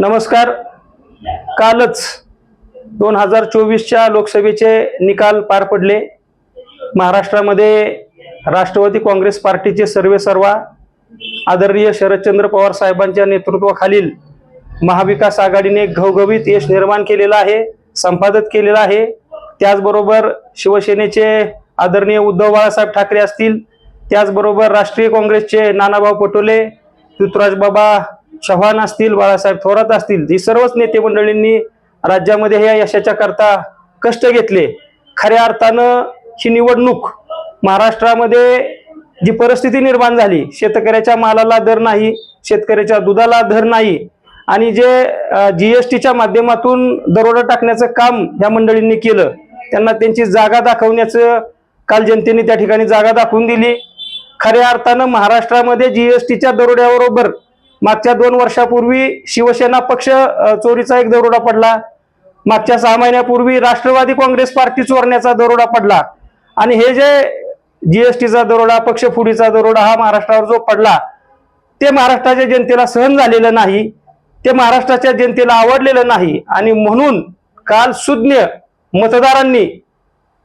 नमस्कार. कालच दोन हजार चोवीसच्या लोकसभेचे निकाल पार पडले. महाराष्ट्रामध्ये राष्ट्रवादी काँग्रेस पार्टीचे सर्वे सर्वा आदरणीय शरदचंद्र पवार साहेबांच्या नेतृत्वाखालील महाविकास आघाडीने घवघवीत यश निर्माण केलेलं आहे संपादित केलेलं आहे. त्याचबरोबर शिवसेनेचे आदरणीय उद्धव बाळासाहेब ठाकरे असतील त्याचबरोबर राष्ट्रीय काँग्रेसचे नानाभाऊ पटोले ऋतुराज बाबा चव्हाण असतील बाळासाहेब थोरात असतील ही सर्वच नेते मंडळींनी राज्यामध्ये या यशाच्या करता कष्ट घेतले. खऱ्या अर्थानं ही निवडणूक महाराष्ट्रामध्ये जी परिस्थिती निर्माण झाली शेतकऱ्याच्या मालाला दर नाही शेतकऱ्याच्या दुधाला दर नाही आणि जे जी एस टीच्या माध्यमातून दरोडा टाकण्याचं काम ह्या मंडळींनी केलं त्यांना त्यांची जागा दाखवण्याचं काल जनतेने त्या ठिकाणी जागा दाखवून दिली. खऱ्या अर्थानं महाराष्ट्रामध्ये जी एस टीच्या दरोड्याबरोबर मागच्या दोन वर्षापूर्वी शिवसेना पक्ष चोरीचा एक दरोडा पडला. मागच्या सहा महिन्यापूर्वी राष्ट्रवादी काँग्रेस पार्टी चोरण्याचा दरोडा पडला. आणि हे जे जीएसटीचा दरोडा पक्षफुडीचा दरोडा हा महाराष्ट्रावर जो पडला ते महाराष्ट्राच्या जनतेला सहन झालेलं नाही. ते महाराष्ट्राच्या जनतेला आवडलेलं नाही. आणि म्हणून काल सुज्ञ मतदारांनी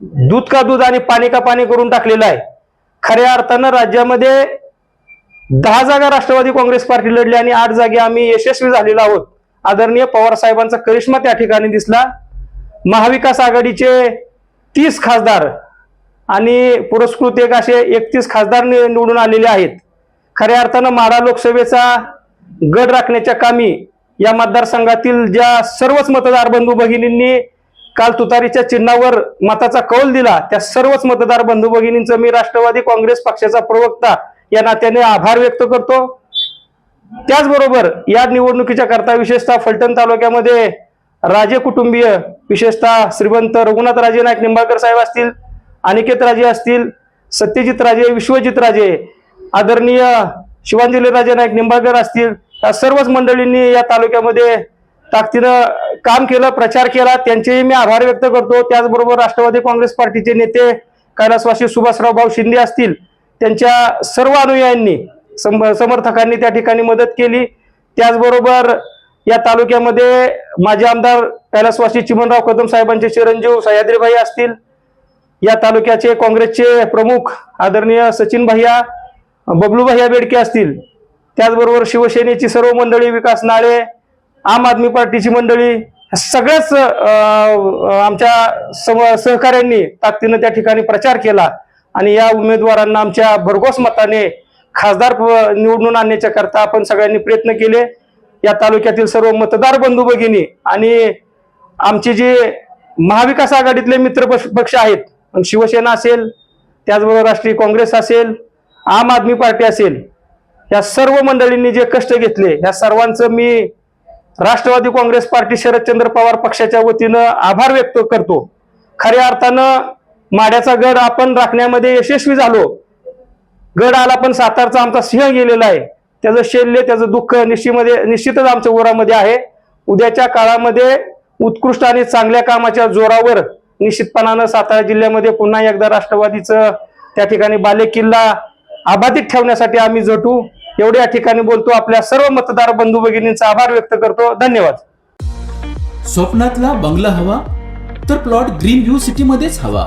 दूध का दूध आणि पाणी का पाणी करून टाकलेलं आहे. खऱ्या अर्थानं राज्यामध्ये दहा जागा राष्ट्रवादी काँग्रेस पार्टी लढली आणि आठ जागी आम्ही यशस्वी झालेलो आहोत. आदरणीय पवार साहेबांचा करिश्मा त्या ठिकाणी दिसला. महाविकास आघाडीचे तीस खासदार आणि पुरस्कृत एक असे एकतीस खासदार निवडून आलेले आहेत. खऱ्या अर्थानं माडा लोकसभेचा गड राखण्याच्या कामी या मतदारसंघातील ज्या सर्वच मतदार बंधू भगिनींनी काल तुतारीच्या चिन्हावर मताचा कौल दिला त्या सर्वच मतदार बंधू भगिनींचं मी राष्ट्रवादी काँग्रेस पक्षाचा प्रवक्ता या नात्याने आभार व्यक्त करतो. त्याचबरोबर या निवडणुकीच्या करता विशेषतः फलटण तालुक्यामध्ये राजे कुटुंबीय विशेषतः श्रीमंत रघुनाथ राजे नाईक निंबाळकर साहेब असतील अनिकेत राजे असतील सत्यजित राजे विश्वजित राजे आदरणीय शिवांजली राजे नाईक निंबाळकर असतील या सर्वच मंडळींनी या तालुक्यामध्ये ताकदीनं काम केलं प्रचार केला. त्यांचेही मी आभार व्यक्त करतो. त्याचबरोबर राष्ट्रवादी काँग्रेस पार्टीचे नेते कैलासवासी सुभाषराव भाऊ शिंदे असतील त्यांच्या सर्व अनुयायांनी सम- समर्थकांनी त्या ठिकाणी मदत केली. त्याचबरोबर या तालुक्यामध्ये माजी आमदार कैलासवासी चिमनराव कदम साहेबांचे चिरंजीव सह्याद्रीभाई असतील. या तालुक्याचे काँग्रेसचे प्रमुख आदरणीय सचिन भैया बबलू भैया बेडके असतील. त्याचबरोबर शिवसेनेची सर्व मंडळी विकास नाळे आम आदमी पार्टीची मंडळी सगळ्याच आमच्या सम- सहकाऱ्यांनी ताकदीनं त्या ठिकाणी प्रचार केला. आणि या उमेदवारांना आमच्या भरघोस मताने खासदार निवडून आणण्याच्या करता आपण सगळ्यांनी प्रयत्न केले. या तालुक्यातील सर्व मतदार बंधू भगिनी आणि आमचे जे महाविकास आघाडीतले मित्र पक्ष पक्ष आहेत शिवसेना असेल त्याचबरोबर राष्ट्रीय काँग्रेस असेल आम आदमी पार्टी असेल या सर्व मंडळींनी जे कष्ट घेतले या सर्वांचं मी राष्ट्रवादी काँग्रेस पार्टी शरदचंद्र पवार पक्षाच्या वतीनं आभार व्यक्त करतो. खऱ्या अर्थानं माड्याचा गड आपण राखण्यामध्ये यशस्वी झालो. गड आला पण सातारचा आमचा सिंह गेलेला आहे. त्याचं शल्य त्याचं दुःख निश्चितमध्ये निश्चितच आमच्या उरामध्ये आहे. उद्याच्या काळामध्ये उत्कृष्ट आणि चांगल्या कामाच्या जोरावर निश्चितपणानं सातारा जिल्ह्यामध्ये पुन्हा एकदा राष्ट्रवादीचं त्या ठिकाणी बालेकिल्ला अबाधित ठेवण्यासाठी आम्ही झटू. एवढे या ठिकाणी बोलतो. आपल्या सर्व मतदार बंधू भगिनींचा आभार व्यक्त करतो. धन्यवाद. स्वप्नातला बंगला हवा तर प्लॉट ग्रीन व्ह्यू सिटी मध्येच हवा.